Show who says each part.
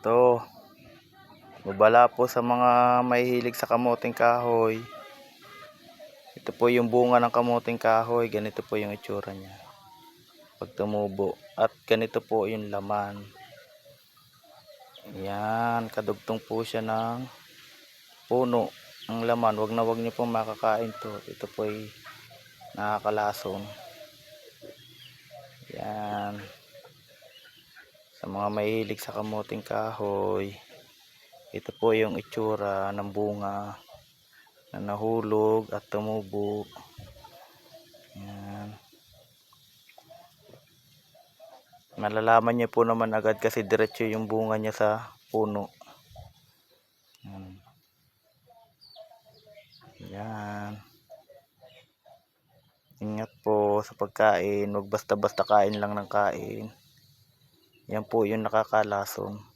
Speaker 1: Ito. Babala po sa mga mahihilig sa kamuting kahoy. Ito po yung bunga ng kamuting kahoy. Ganito po yung itsura niya. Pag tumubo. At ganito po yung laman. Yan. Kadugtong po siya ng puno. Ang laman. Wag na wag niyo po makakain to. Ito po ay nakakalason. Sa mga mahilig sa kamuting kahoy. Ito po yung itsura ng bunga na nahulog at tumubo. Yan. Malalaman niyo po naman agad kasi diretso yung bunga niya sa puno. Yan. Yan. Ingat po sa pagkain. Huwag basta-basta kain lang ng kain. Yan po yung nakakalason.